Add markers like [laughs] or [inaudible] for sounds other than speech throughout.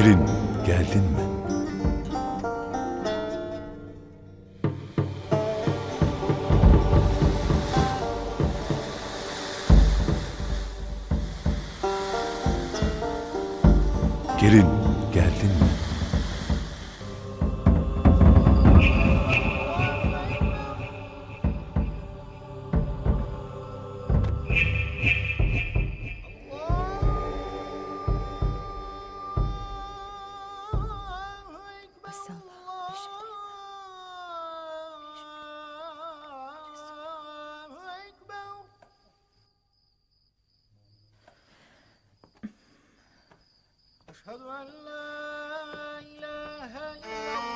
Gelin geldin mi?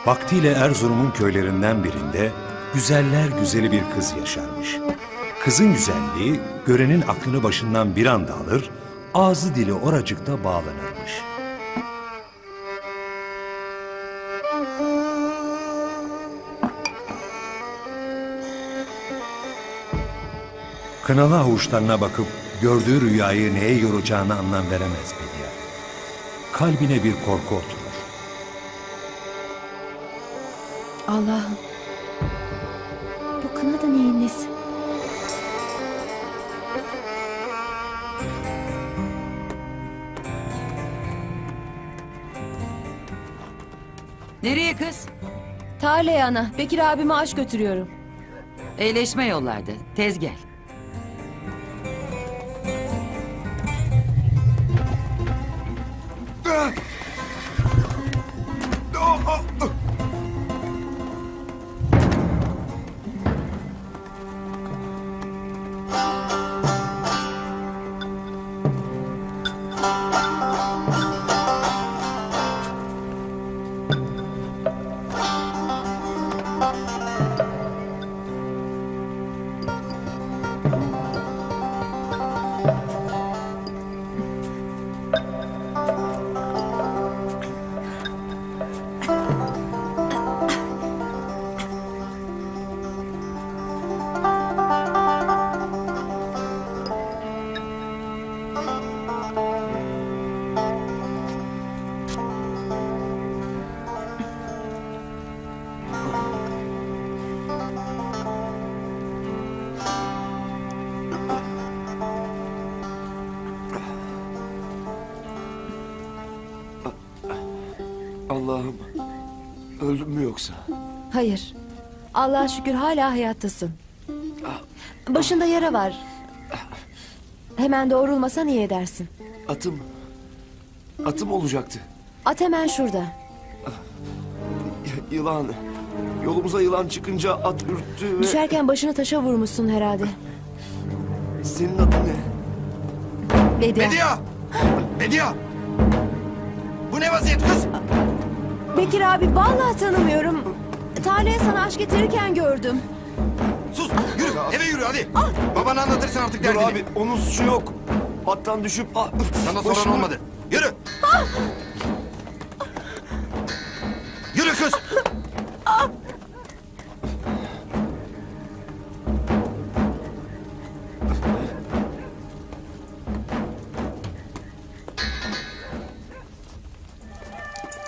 Vaktiyle Erzurum'un köylerinden birinde güzeller güzeli bir kız yaşarmış. Kızın güzelliği görenin aklını başından bir anda alır, ağzı dili oracıkta bağlanırmış. Kınalı avuçlarına bakıp gördüğü rüyayı neye yoracağını anlam veremez Bediye. Kalbine bir korku oturur. Allah'ım. Bu kına da neyin nesi? Nereye kız? Tarlaya ana. Bekir abime aş götürüyorum. Eğleşme yollarda. Tez gel. Hayır. Allah'a şükür hala hayattasın. Başında yara var. Hemen doğrulmasan iyi edersin. Atım. Atım olacaktı. At hemen şurada. Y- yılan. Yolumuza yılan çıkınca at ürktü ve... Düşerken başını taşa vurmuşsun herhalde. Senin adın ne? Bedia. Bedia! Bedia! Bu ne vaziyet kız? Bekir abi vallahi tanımıyorum. Tarlaya sana aş getirirken gördüm. Sus! Yürü! Eve yürü hadi! Babana anlatırsın artık Dur derdini. abi onun suçu yok. Attan düşüp... Ah, Sana soran başımı- olmadı. Yürü! Yürü kız!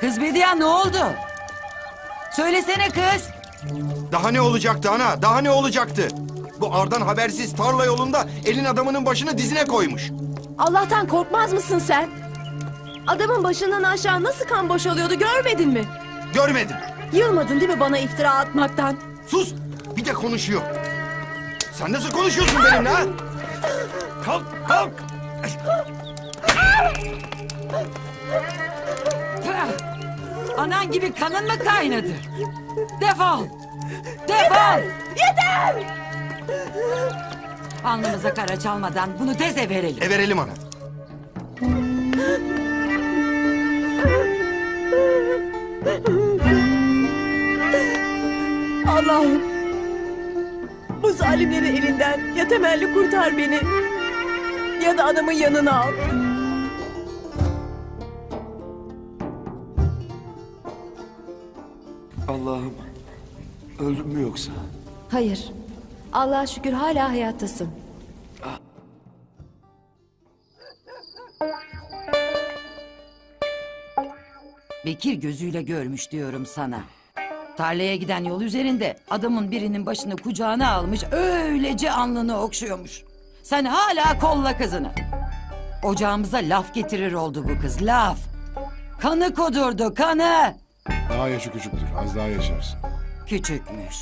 Kız Bediye ne oldu? Söylesene kız. Daha ne olacaktı ana? Daha ne olacaktı? Bu Ardan habersiz tarla yolunda elin adamının başını dizine koymuş. Allah'tan korkmaz mısın sen? Adamın başından aşağı nasıl kan boşalıyordu görmedin mi? Görmedim. Yılmadın değil mi bana iftira atmaktan? Sus! Bir de konuşuyor. Sen nasıl konuşuyorsun benimle ha? Kalk, kalk! [gasps] Anan gibi kanın mı kaynadı? Defol! Defol! Yeter! Alnımıza kara çalmadan bunu deze verelim. E verelim ana. Allah'ım. Bu zalimlerin elinden ya temelli kurtar beni. Ya da adamın yanına al. Allah'ım öldüm mü yoksa? Hayır. Allah'a şükür hala hayattasın. Bekir gözüyle görmüş diyorum sana. Tarlaya giden yol üzerinde adamın birinin başını kucağına almış öylece alnını okşuyormuş. Sen hala kolla kızını. Ocağımıza laf getirir oldu bu kız laf. Kanı kudurdu kanı. Daha yaşı küçüktür. Az daha yaşarsın. Küçükmüş.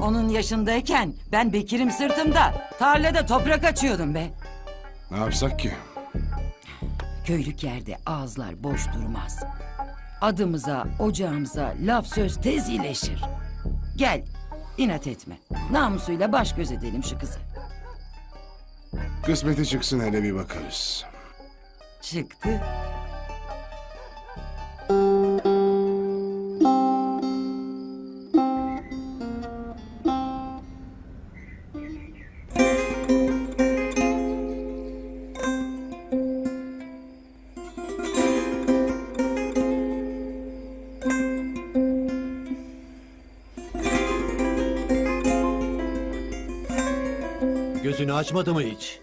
Onun yaşındayken ben Bekir'im sırtımda tarlada toprak açıyordum be. Ne yapsak ki? Köylük yerde ağızlar boş durmaz. Adımıza, ocağımıza laf söz tez iyileşir. Gel, inat etme. Namusuyla baş göz edelim şu kızı. Kısmeti çıksın hele bir bakarız. Çıktı. Açmadı mı hiç?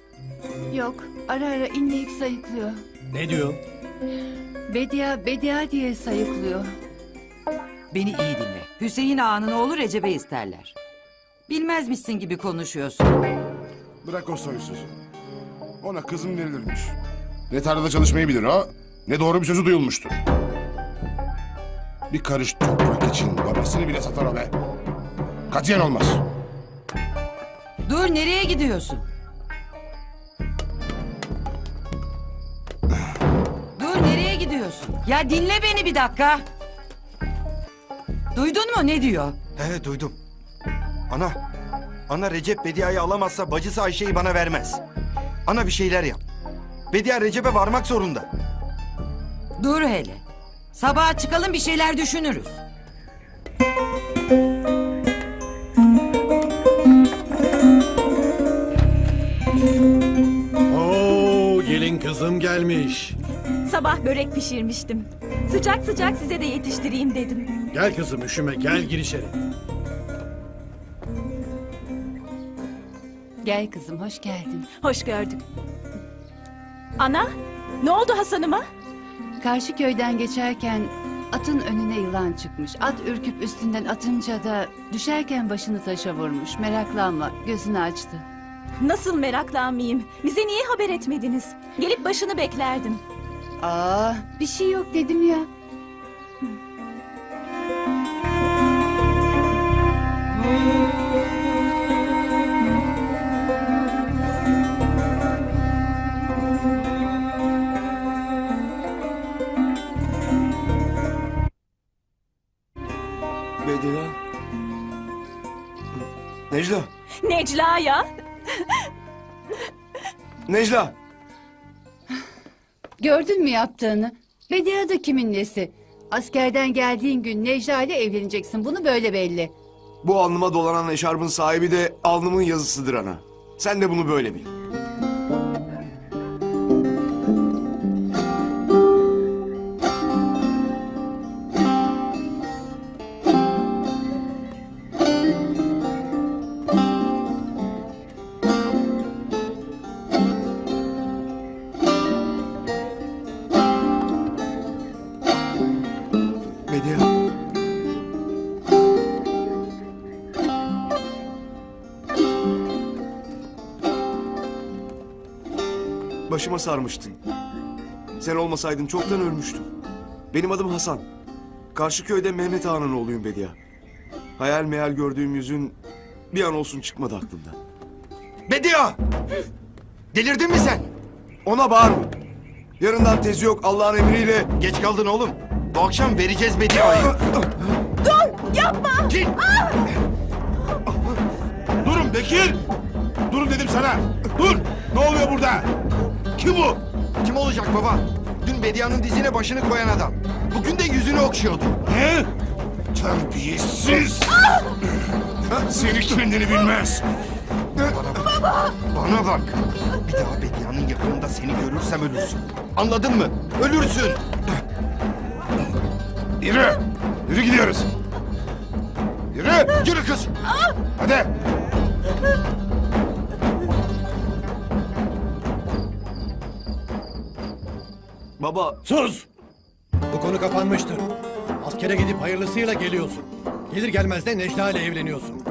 Yok, ara ara inleyip sayıklıyor. Ne diyor? Bedia, Bedia diye sayıklıyor. Beni iyi dinle. Hüseyin Ağa'nın oğlu Recep'e isterler. Bilmezmişsin gibi konuşuyorsun. Bırak o soysuzu. Ona kızım verilirmiş. Ne tarlada çalışmayı bilir o, ne doğru bir sözü duyulmuştur. Bir karış toprak için babasını bile satar o be. Katiyen olmaz. Dur nereye gidiyorsun? Dur nereye gidiyorsun? Ya dinle beni bir dakika. Duydun mu ne diyor? Evet duydum. Ana. Ana Recep Bedia'yı alamazsa bacısı Ayşe'yi bana vermez. Ana bir şeyler yap. Bedia Recep'e varmak zorunda. Dur hele. Sabaha çıkalım bir şeyler düşünürüz. Kızım gelmiş. Sabah börek pişirmiştim. Sıcak sıcak size de yetiştireyim dedim. Gel kızım üşüme gel gir içeri. Gel kızım, hoş geldin. Hoş gördük. Ana, ne oldu Hasan'ıma? Karşı köyden geçerken atın önüne yılan çıkmış. At ürküp üstünden atınca da düşerken başını taşa vurmuş. Meraklanma, gözünü açtı. Nasıl meraklanmayayım? Bize niye haber etmediniz? Gelip başını beklerdim. Aa, bir şey yok dedim ya. Bedia. Necla. Necla ya. Necla. Gördün mü yaptığını? Bedia da kimin nesi? Askerden geldiğin gün Necla ile evleneceksin. Bunu böyle belli. Bu alnıma dolanan eşarbın sahibi de alnımın yazısıdır ana. Sen de bunu böyle bil. Sarmıştın. Sen olmasaydın çoktan ölmüştüm. Benim adım Hasan. Karşı köyde Mehmet Ağa'nın oğluyum Bedia. Hayal meyal gördüğüm yüzün bir an olsun çıkmadı aklımdan. Bedia! Delirdin mi sen? Ona bağırma. Yarından tezi yok Allah'ın emriyle. Geç kaldın oğlum. Bu akşam vereceğiz Bedia'yı. Yapma. Git! Durun Bekir! Durun dedim sana! Dur! Ne oluyor burada? Kim bu? Kim olacak baba? Dün Bedia'nın dizine başını koyan adam. Bugün de yüzünü okşuyordu. He? Terbiyesiz! [laughs] Seni kendini bilmez. Bana bak. Bir daha Bedia'nın yakınında seni görürsem ölürsün. Anladın mı? Ölürsün. Yürü! Yürü gidiyoruz. Yürü! Yürü kız. Hadi! Baba Sus! Bu konu kapanmıştır. Askere gidip hayırlısıyla geliyorsun. Gelir gelmez de Necla ile evleniyorsun.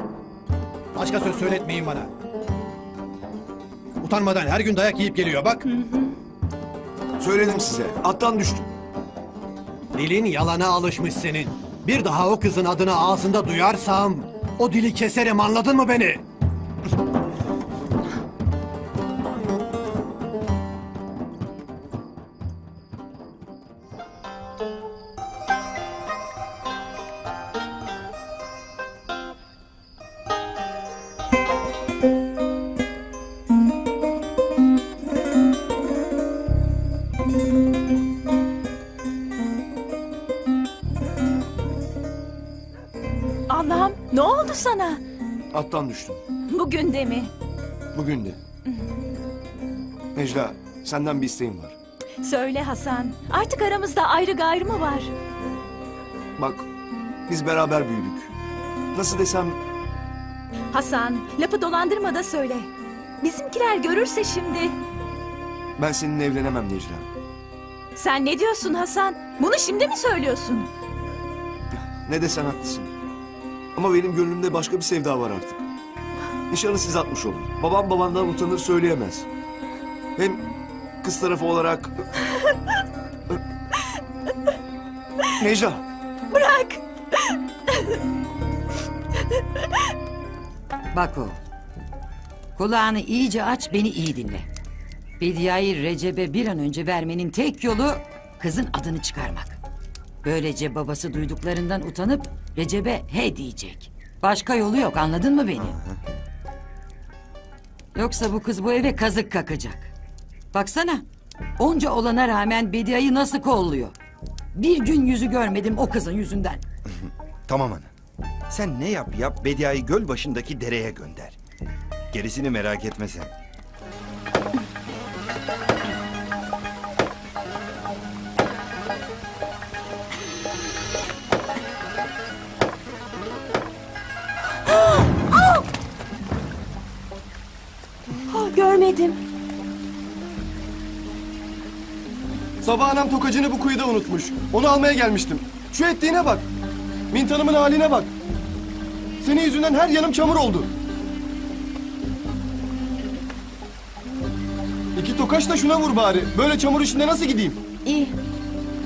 Başka söz söyletmeyin bana. Utanmadan her gün dayak yiyip geliyor bak. Söyledim size. Attan düştüm. Dilin yalana alışmış senin. Bir daha o kızın adını ağzında duyarsam o dili keserim anladın mı beni? Attan düştüm. Bugün de mi? Bugün de. Necla, senden bir isteğim var. Söyle Hasan. Artık aramızda ayrı gayrı mı var? Bak, biz beraber büyüdük. Nasıl desem, Hasan, lafı dolandırma da söyle. Bizimkiler görürse şimdi. ben seninle evlenemem Necla. Sen ne diyorsun Hasan? Bunu şimdi mi söylüyorsun? Ne desen haklısın. Ama benim gönlümde başka bir sevda var artık. Nişanı siz atmış olun. Babam babandan utanır söyleyemez. Hem kız tarafı olarak... Necla, Bırak. Bak o. Kulağını iyice aç beni iyi dinle. Bediye'yi Recep'e bir an önce vermenin tek yolu kızın adını çıkarmak. Böylece babası duyduklarından utanıp Recep'e he diyecek. Başka yolu yok anladın mı beni? Yoksa bu kız bu eve kazık kakacak. Baksana onca olana rağmen Bediye'yi nasıl kolluyor. Bir gün yüzü görmedim o kızın yüzünden. [laughs] Tamam ana. Sen ne yap yap Bedia'yı göl başındaki dereye gönder. Gerisini merak etme sen. görmedim. Sabah anam tokacını bu kuyuda unutmuş. Onu almaya gelmiştim. Şu ettiğine bak. Mintanımın haline bak. Senin yüzünden her yanım çamur oldu. İki tokaç da şuna vur bari. Böyle çamur içinde nasıl gideyim? İyi.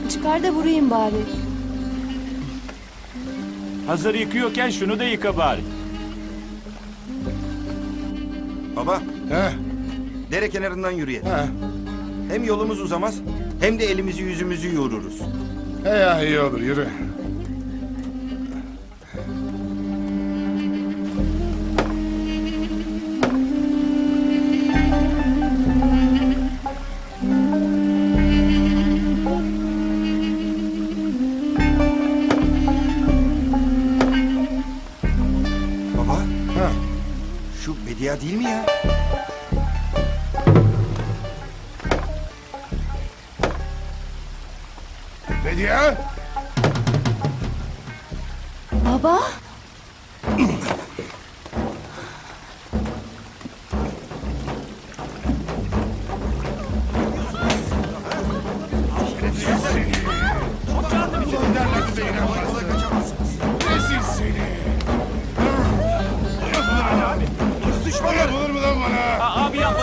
Çıkar da vurayım bari. Hazır yıkıyorken şunu da yıka bari. Baba He, dere kenarından yürüyelim. he. Hem yolumuz uzamaz hem de elimizi yüzümüzü yoğururuz. He ya iyi olur yürü.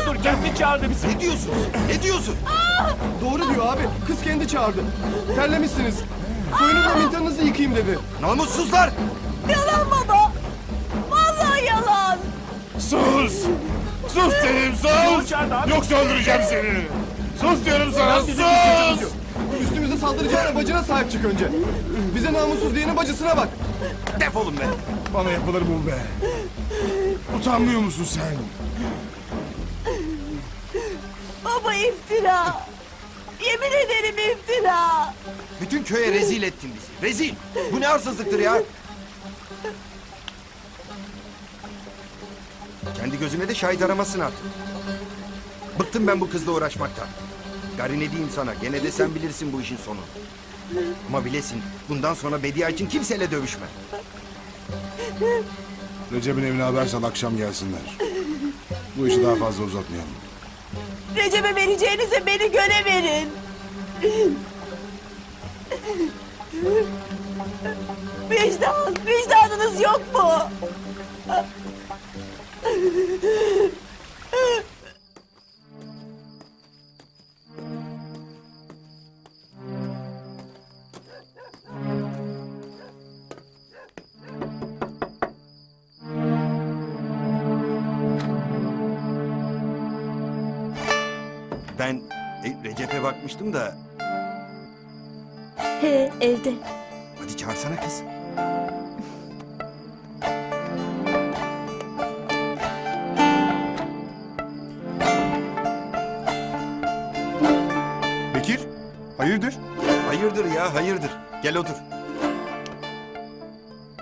Dur kendi çağırdı bizi. Ne diyorsun? Ne diyorsun? Doğru diyor abi. Kız kendi çağırdı. Terlemişsiniz. Soyunun ve mintanınızı yıkayayım dedi. Namussuzlar! Yalan baba. Vallahi yalan. Sus! Sus dedim sus! Yoksa öldüreceğim seni. Sus diyorum sana sus! Üstümüze saldıracağına bacına sahip çık önce. Bize namussuz diyenin bacısına bak. Defolun be! Bana yapılır bu be. Utanmıyor musun sen? Baba iftira. Yemin ederim iftira. Bütün köye rezil ettin bizi. Rezil! Bu ne arsızlıktır ya? Kendi gözüne de şahit aramazsın artık. Bıktım ben bu kızla uğraşmaktan. Gari ne diyeyim sana, gene de sen bilirsin bu işin sonu. Ama bilesin, bundan sonra Bedia için kimseyle dövüşme. Recep'in evine haber sal akşam gelsinler. Bu işi daha fazla uzatmayalım. Recep'e vereceğinize beni göre verin. Vicdan, vicdanınız yok mu? Ben e, Recep'e bakmıştım da He, evde. hadi çağırsana kız. Bekir, hayırdır? Hayırdır ya hayırdır. Gel otur.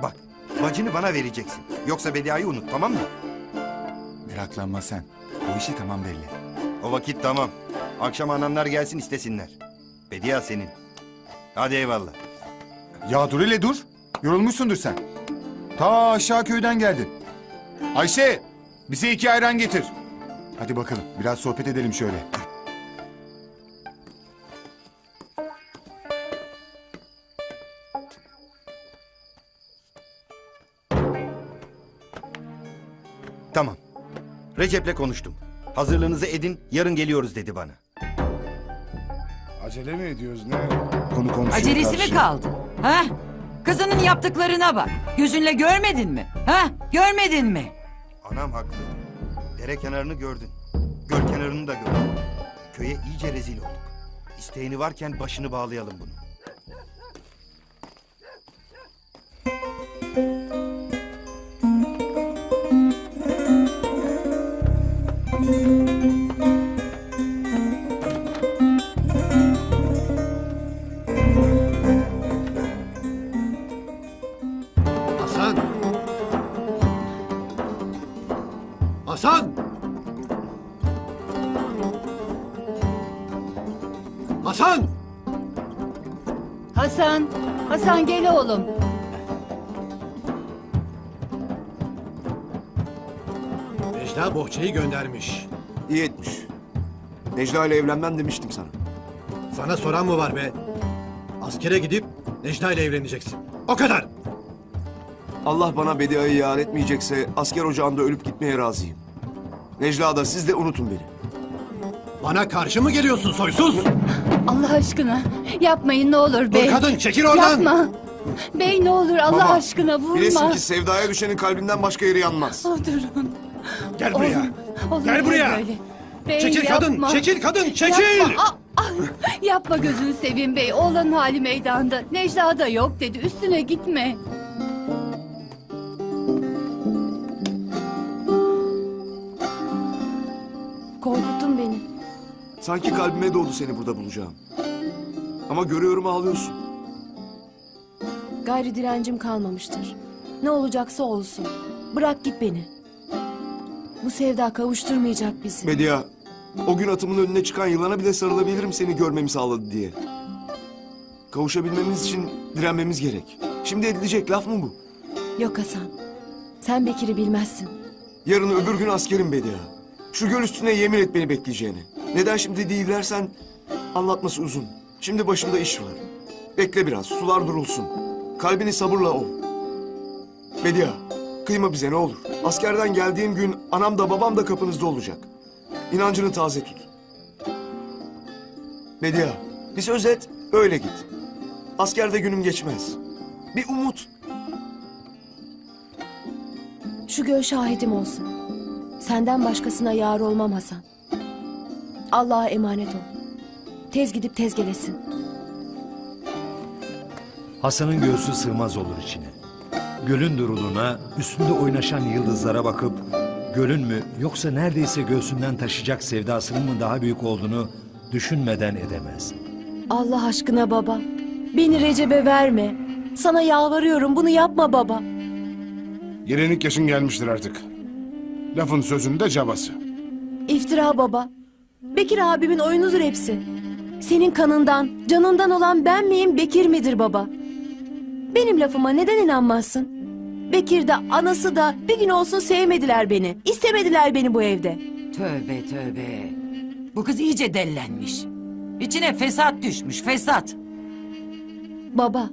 Bak bacını bana vereceksin. Yoksa Bedia'yı unut tamam mı? Meraklanma sen. Bu işi tamam belli. O vakit tamam. Akşam anamlar gelsin istesinler. Bedia senin. Hadi eyvallah. Ya dur hele dur. Yorulmuşsundur sen. Ta aşağı köyden geldin. Ayşe, bize iki ayran getir. Hadi bakalım, biraz sohbet edelim şöyle. Tamam. Recep'le konuştum. Hazırlığınızı edin yarın geliyoruz dedi bana. Acele mi ediyoruz ne? Konu komşuya Acelesi karşı. mi kaldı? Ha? Kızının yaptıklarına bak. Gözünle görmedin mi? Ha? Görmedin mi? Anam haklı. Dere kenarını gördün. Göl kenarını da gördün. Köye iyice rezil olduk. İsteğini varken başını bağlayalım bunu. Hasan! Hasan! Hasan, Hasan gel oğlum. Necla bohçayı göndermiş. İyi etmiş. Necla ile evlenmem demiştim sana. Sana soran mı var be? Askere gidip Necla ile evleneceksin. O kadar. Allah bana Bedia'yı yar etmeyecekse asker ocağında ölüp gitmeye razıyım. Necla da siz de unutun beni. Bana karşı mı geliyorsun soysuz? Allah aşkına yapmayın ne olur Dur bey. kadın çekil oradan. Yapma. Bey ne olur Allah Baba, aşkına vurma. Bilesin ki sevdaya düşenin kalbinden başka yeri yanmaz. Oh, durun. Gel buraya. Olur, Gel buraya. böyle. Bey, Çekil kadın, yapma. çekil kadın, çekil. Yapma, ah, ah. yapma gözünü seveyim bey. Oğlanın hali meydanda. Necla da yok dedi. Üstüne gitme. Sanki kalbime doğdu seni burada bulacağım. Ama görüyorum ağlıyorsun. Gayri direncim kalmamıştır. Ne olacaksa olsun. Bırak git beni. Bu sevda kavuşturmayacak bizi. Bedia, o gün atımın önüne çıkan yılana bile sarılabilirim seni görmemi sağladı diye. Kavuşabilmemiz için direnmemiz gerek. Şimdi edilecek laf mı bu? Yok Hasan. Sen Bekir'i bilmezsin. Yarın öbür gün askerim Bedia. Şu göl üstüne yemin et beni bekleyeceğini. Neden şimdi değil dersen anlatması uzun. Şimdi başımda iş var. Bekle biraz, sular durulsun. Kalbini sabırla ol. Bedia, kıyma bize ne olur. Askerden geldiğim gün anam da babam da kapınızda olacak. İnancını taze tut. Bedia, bir söz et, öyle git. Askerde günüm geçmez. Bir umut. Şu göl şahidim olsun. Senden başkasına yar olmam Hasan. Allah'a emanet ol. Tez gidip tez gelesin. Hasan'ın göğsü sığmaz olur içine. Gölün duruluğuna, üstünde oynaşan yıldızlara bakıp... ...gölün mü yoksa neredeyse göğsünden taşıyacak sevdasının mı daha büyük olduğunu düşünmeden edemez. Allah aşkına baba. Beni Recep'e verme. Sana yalvarıyorum bunu yapma baba. Gelinlik yaşın gelmiştir artık. Lafın sözün de cabası. İftira baba. Bekir abimin oyunudur hepsi. Senin kanından, canından olan ben miyim, Bekir midir baba? Benim lafıma neden inanmazsın? Bekir de, anası da bir gün olsun sevmediler beni. İstemediler beni bu evde. Tövbe tövbe. Bu kız iyice dellenmiş. İçine fesat düşmüş fesat. Baba,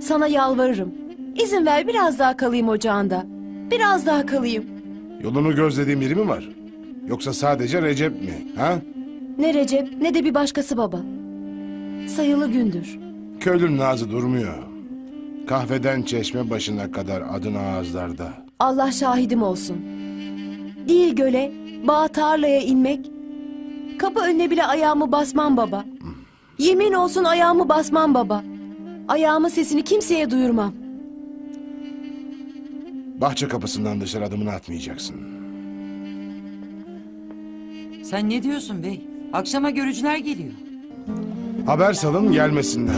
sana yalvarırım. İzin ver biraz daha kalayım ocağında. Biraz daha kalayım. Yolunu gözlediğin biri mi var? Yoksa sadece Recep mi? Ha? Ne Recep ne de bir başkası baba. Sayılı gündür. Köylünün ağzı durmuyor. Kahveden çeşme başına kadar adın ağızlarda. Allah şahidim olsun. Değil göle, bağ tarlaya inmek. Kapı önüne bile ayağımı basmam baba. Yemin olsun ayağımı basmam baba. Ayağımın sesini kimseye duyurmam. Bahçe kapısından dışarı adımını atmayacaksın. Sen ne diyorsun bey? Akşama görücüler geliyor. Haber salın gelmesinler.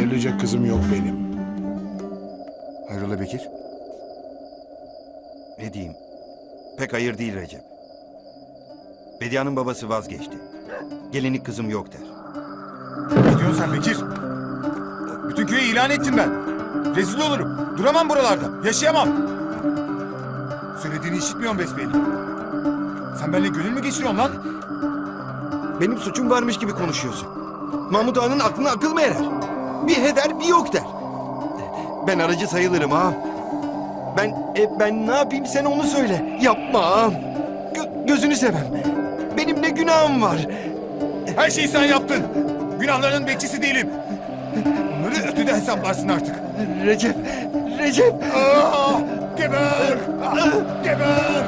Verilecek kızım yok benim. Hayrola Bekir? Ne diyeyim? Pek hayır değil Recep. Bedia'nın babası vazgeçti. Gelinlik kızım yok der. Ne diyorsun sen Bekir? Bütün köyü ilan ettim ben. Rezil olurum. Duramam buralarda. Yaşayamam. Söylediğini işitmiyorum besbelli. Sen benimle gönül mü geçiriyorsun lan? Benim suçum varmış gibi konuşuyorsun. Mahmut Ağa'nın aklına akıl mı erer? Bir heder bir yok der. Ben aracı sayılırım ağam. Ben e, ben ne yapayım sen onu söyle. Yapma ağam. Gö- gözünü sevem. Benim ne günahım var. Her şeyi sen yaptın. Günahlarının bekçisi değilim. Bunları ötüde hesaplarsın artık. Recep, Recep. Aa, geber! Aa, geber!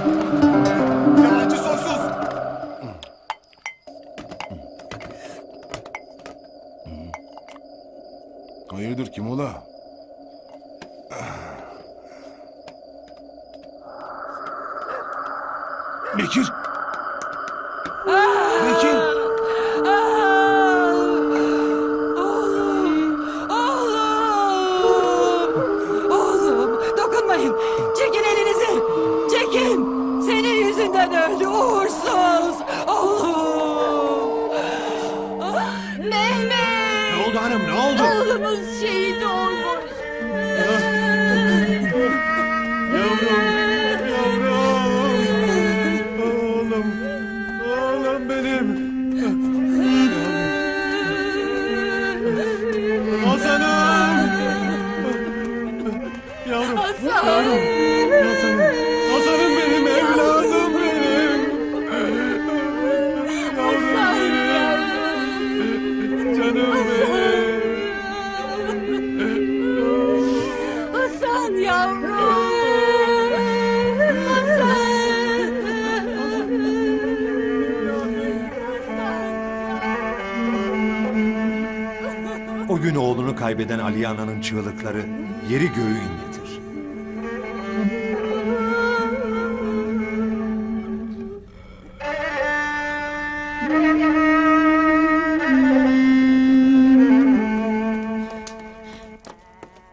Hayırdır kim ola? Bekir! Bekir! Oğlum! Oğlum! Dokunmayın! Çekin elinizi! Çekin! Senin yüzünden öldü uğursuz! Oğlum! Mehmet! Hanım ne oldu? Oğlumuz şehit olmuş. Oğlum. Kaybeden Ali Ana'nın çığlıkları yeri göğü inletir.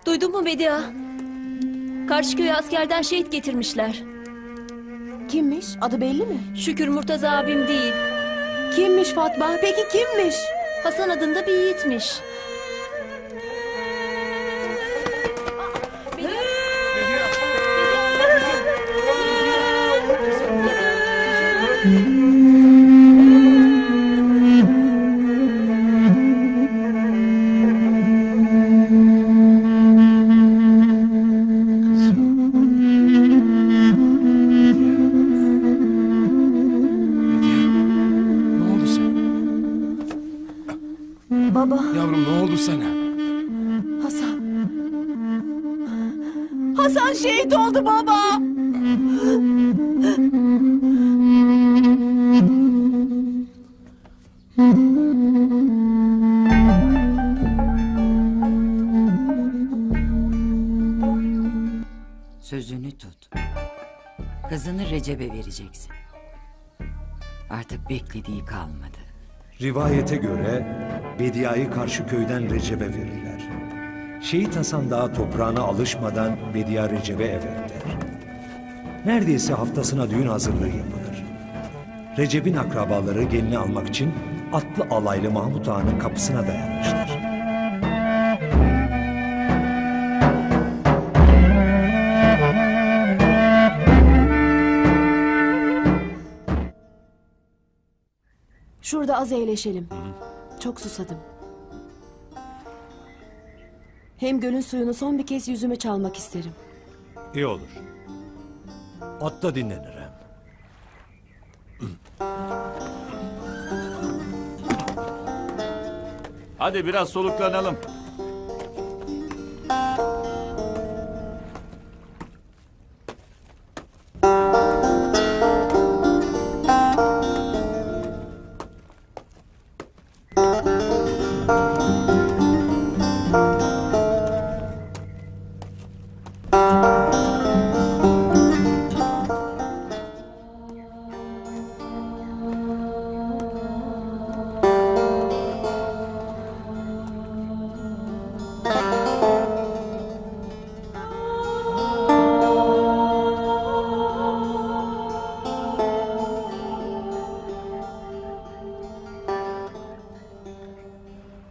Duydun mu Bedia? Karşı köye askerden şehit getirmişler. Kimmiş? Adı belli mi? Şükür Murtaza abim değil. Kimmiş Fatma? Peki kimmiş? Hasan adında bir yiğitmiş. Baba, Yavrum ne oldu sana? Hasan. Hasan şehit oldu baba. Sözünü tut. Kızını Recep'e vereceksin. Artık beklediği kalmadı. Rivayete göre Bedia'yı karşı köyden Recep'e verirler. Şehit Hasan daha toprağına alışmadan Bedia Recep'e evet der. Neredeyse haftasına düğün hazırlığı yapılır. Recep'in akrabaları gelini almak için atlı alaylı Mahmut Ağa'nın kapısına dayanmıştır. Şurada az eğleşelim. Çok susadım. Hem gölün suyunu son bir kez yüzüme çalmak isterim. İyi olur. At da dinlenir hem. Hadi biraz soluklanalım.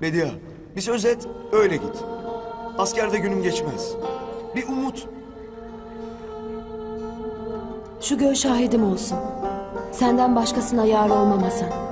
Bedia, bir söz et, öyle git. Askerde günüm geçmez. Bir umut. Şu göl şahidim olsun. Senden başkasına yar olmam Hasan.